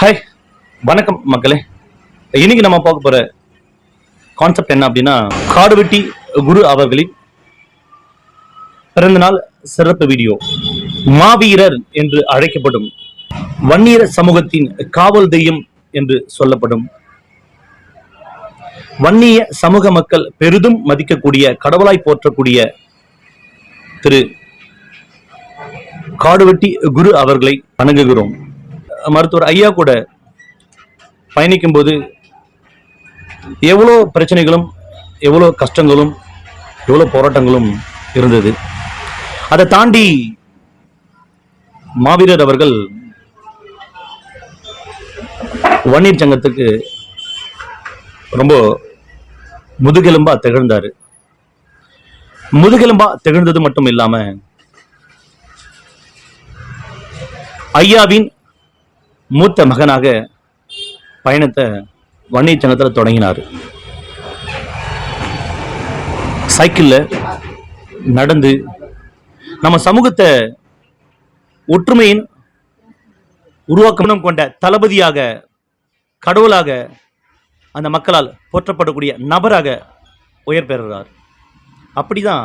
Hi வணக்கம் மக்களே. இன்னைக்கு நம்ம பார்க்க போற கான்செப்ட் என்ன அப்படின்னா காடுவெட்டி குரு அவர்களின் பிறந்தநாள் சிறப்பு வீடியோ மாவீரர் என்று அழைக்கப்படும் வன்னியர் சமூகத்தின் காவல் தெய்யம் என்று சொல்லப்படும். வன்னிய சமூக மக்கள் பெரிதும் மதிக்கக்கூடிய கடவுளாய் போற்றக்கூடிய திரு காடுவெட்டி குரு அவர்களை வணங்குகிறோம். மருத்துவர் ஐயா கூட பயணிக்கும் போது எவ்வளோ பிரச்சனைகளும் எவ்வளோ கஷ்டங்களும் எவ்வளோ போராட்டங்களும் இருந்தது. அதை தாண்டி மாவீரர் அவர்கள் வன்னியர் சங்கத்துக்கு ரொம்ப முதுகெலும்பா திகழ்ந்தார். முதுகெலும்பா திகழ்ந்தது மட்டும் இல்லாம ஐயாவின் மூத்த மகனாக பயணத்தை வன்னிச்சனத்தில் தொடங்கினார். சைக்கிளில் நடந்து நம்ம சமூகத்தை ஒற்றுமையின் உருவாக்கணும் கொண்ட தளபதியாக கடவுளாக அந்த மக்களால் போற்றப்படக்கூடிய நபராக உயர் பெறுகிறார். அப்படிதான்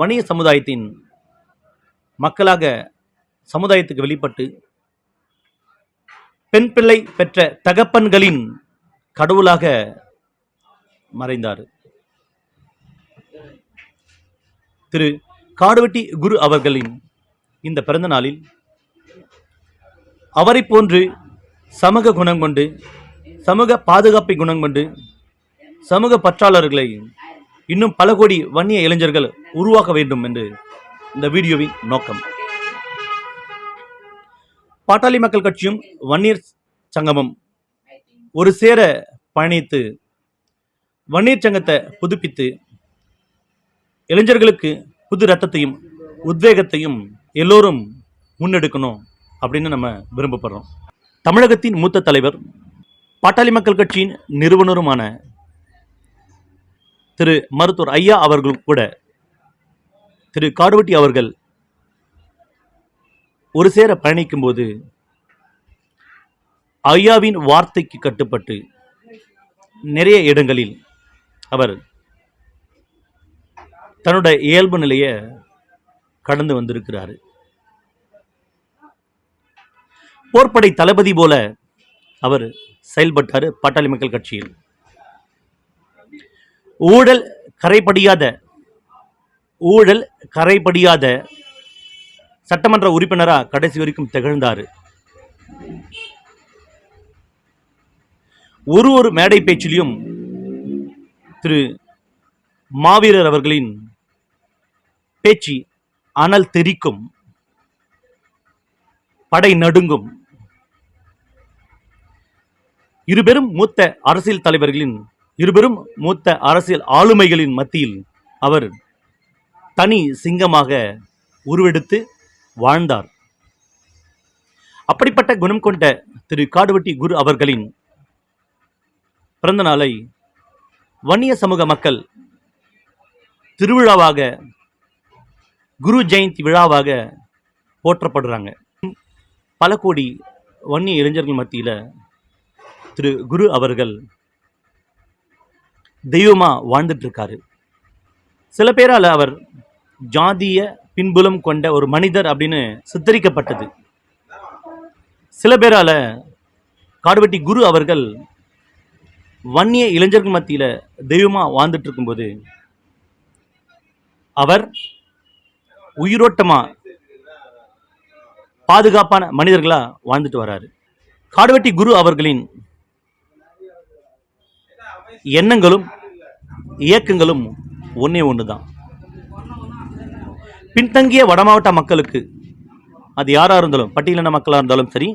வணிக சமுதாயத்தின் மக்களாக சமுதாயத்துக்கு வெளிப்பட்டு பெண் பிள்ளை பெற்ற தகப்பன்களின் கடவுளாக மறைந்தார். திரு காடுவெட்டி குரு அவர்களின் இந்த பிறந்த நாளில் அவரை போன்று சமூக குணம் கொண்டு சமூக பாதுகாப்பை குணம் கொண்டு சமூக பற்றாளர்களை இன்னும் பல கோடி வன்னிய இளைஞர்கள் உருவாக்க வேண்டும் என்று இந்த வீடியோவின் நோக்கம். பாட்டாளி மக்கள் கட்சியும் வன்னியர் சங்கமும் ஒரு சேர பயணித்து வன்னியர் சங்கத்தை புதுப்பித்து இளைஞர்களுக்கு புது ரத்தத்தையும் உத்வேகத்தையும் எல்லோரும் முன்னெடுக்கணும் அப்படின்னு நம்ம விரும்பப்படுறோம். தமிழகத்தின் மூத்த தலைவர் பாட்டாளி மக்கள் கட்சியின் நிறுவனருமான திரு மருத்துவர் ஐயா அவர்களும் கூட திரு காடுவட்டி அவர்கள் ஒரு சேர பயணிக்கும் போது ஐயாவின் வார்த்தைக்கு கட்டுப்பட்டு நிறைய இடங்களில் அவர் தன்னுடைய இயல்பு நிலையை கடந்து வந்திருக்கிறார். போர்ப்படை தளபதி போல அவர் செயல்பட்டார் பாட்டாளி மக்கள் கட்சியில். ஊழல் கரைப்படியாத ஊழல் கரைபடியாத சட்டமன்ற உறுப்பினராக கடைசி வரைக்கும் திகழ்ந்தார். ஒரு ஒரு மேடை பேச்சிலையும் திரு மாவீரர் அவர்களின் பேச்சு அனல் தெறிக்கும் படை நடுங்கும். இருபெரும் மூத்த அரசியல் தலைவர்களின் இருபெரும் மூத்த அரசியல் ஆளுமைகளின் மத்தியில் அவர் தனி சிங்கமாக உருவெடுத்து வாழ்ந்தார். அப்படிப்பட்ட குணம் கொண்ட திரு காடுவெட்டி குரு அவர்களின் பிறந்த நாளை வன்னிய சமூக மக்கள் திருவிழாவாக குரு ஜெயந்தி விழாவாக போற்றப்படுறாங்க. பல கோடி வன்னிய இளைஞர்கள் மத்தியில் திரு குரு அவர்கள் தெய்வமாக வாழ்ந்துட்டு இருக்காரு. சில பேரால் அவர் ஜாதிய பின்புலம் கொண்ட ஒரு மனிதர் அப்படின்னு சித்தரிக்கப்பட்டது. சில பேரால காடுவெட்டி குரு அவர்கள் வன்னிய இளைஞர்கள் மத்தியில் தெய்வமாக வாழ்ந்துட்டு இருக்கும்போது அவர் உயிரோட்டமாக பாதுகாப்பான மனிதர்களாக வாழ்ந்துட்டு வராரு. காடுவெட்டி குரு அவர்களின் எண்ணங்களும் இயக்கங்களும் ஒன்றே ஒன்று தான் பின்தங்கிய வடமாவட்ட மக்களுக்கு அது யாராக இருந்தாலும் பட்டியலின மக்களாக இருந்தாலும் சரி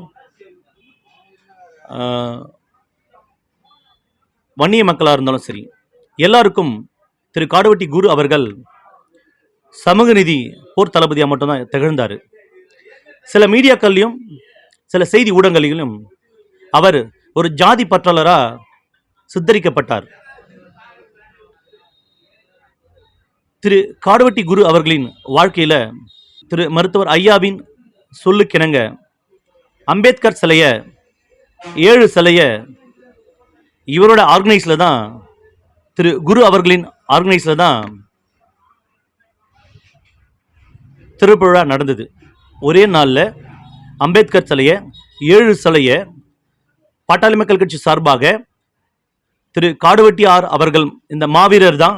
வன்னிய மக்களாக இருந்தாலும் சரி எல்லாருக்கும் திரு காடுவெட்டி குரு அவர்கள் சமூக நிதி போர் தளபதியாக மட்டும்தான் திகழ்ந்தார். சில மீடியாக்கள்லையும் சில செய்தி ஊடகங்களிலும் அவர் ஒரு ஜாதி பற்றாளராக சித்தரிக்கப்பட்டார். திரு காடுவெட்டி குரு அவர்களின் வாழ்க்கையில் திரு மருத்துவர் ஐயாவின் சொல்லுக்கிணங்க. அம்பேத்கர் சிலையை ஏழு சிலையை இவரோட ஆர்கனைஸில் தான் திரு குரு அவர்களின் ஆர்கனைஸில் தான் திருவிழா நடந்தது. ஒரே நாளில் அம்பேத்கர் சிலையை ஏழு சிலையை பாட்டாளி மக்கள் கட்சி சார்பாக திரு காடுவெட்டி ஆர் அவர்கள் இந்த மாவீரர் தான்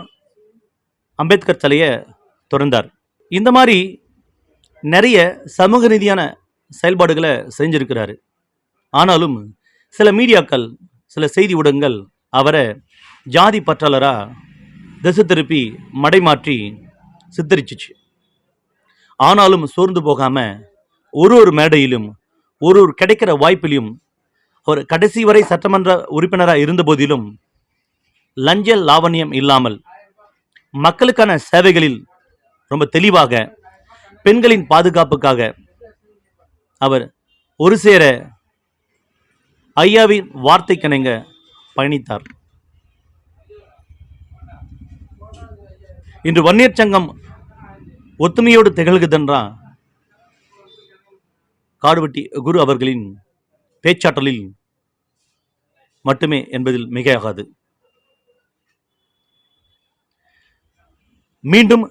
அம்பேத்கர் சிலையை திறந்தார். இந்த மாதிரி நிறைய சமூக ரீதியான செயல்பாடுகளை செஞ்சிருக்கிறாரு. ஆனாலும் சில மீடியாக்கள் சில செய்தி ஊடகங்கள் அவரை ஜாதி பற்றாளராக திசை திருப்பி மடைமாற்றி சித்தரிச்சிச்சு. ஆனாலும் சோர்ந்து போகாமல் ஒரு ஒரு மேடையிலும் ஒரு ஒரு கிடைக்கிற வாய்ப்பிலும் அவர் கடைசி வரை சட்டமன்ற உறுப்பினராக இருந்த போதிலும் லஞ்ச லாவண்யம் இல்லாமல் மக்களுக்கான சேவைகளில் ரொம்ப தெளிவாக பெண்களின் பாதுகாப்புக்காக அவர் ஒரு சேர ஐயாவின் வார்த்தைக்கிணங்க பயணித்தார். இன்று வன்னியர் சங்கம் ஒத்துமையோடு திகழ்குதென்றா காடுவெட்டி குரு அவர்களின் பேச்சாற்றலில் மட்டுமே என்பதில் மிகையாகாது. மீண்டும்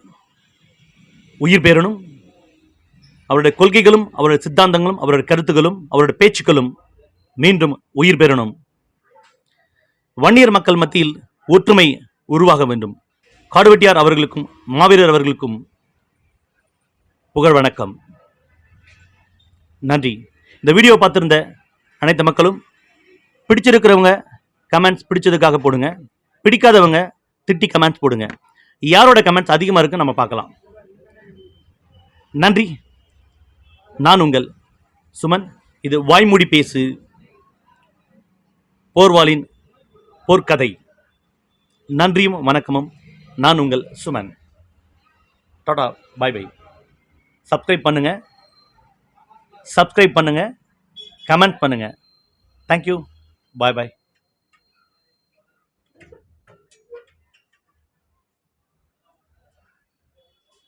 உயிர் பெறணும் அவருடைய கொள்கைகளும் அவருடைய சித்தாந்தங்களும் அவருடைய கருத்துகளும் அவருடைய பேச்சுக்களும் மீண்டும் உயிர் பெறணும் வன்னியர் மக்கள் மத்தியில் ஒற்றுமை உருவாக வேண்டும். காடுவெட்டியார் அவர்களுக்கும் மாவீரர் அவர்களுக்கும் புகழ் வணக்கம். நன்றி. இந்த வீடியோ பார்த்துருந்த அனைத்து மக்களும் பிடிச்சிருக்கிறவங்க கமெண்ட்ஸ் பிடிச்சதுக்காக போடுங்க. பிடிக்காதவங்க திட்டி கமெண்ட்ஸ் போடுங்க. யாரோட கமெண்ட்ஸ் அதிகமாக இருக்குன்னு நம்ம பார்க்கலாம். நன்றி. நான் உங்கள் சுமன். இது வாய்மூடி பேசு. போர்வாளின் போர்க்கதை. நன்றியும் வணக்கமும். நான் உங்கள் Suman. Tata bye bye subscribe பண்ணுங்க. சப்ஸ்கிரைப் பண்ணுங்க. கமெண்ட் பண்ணுங்க. Thank you bye bye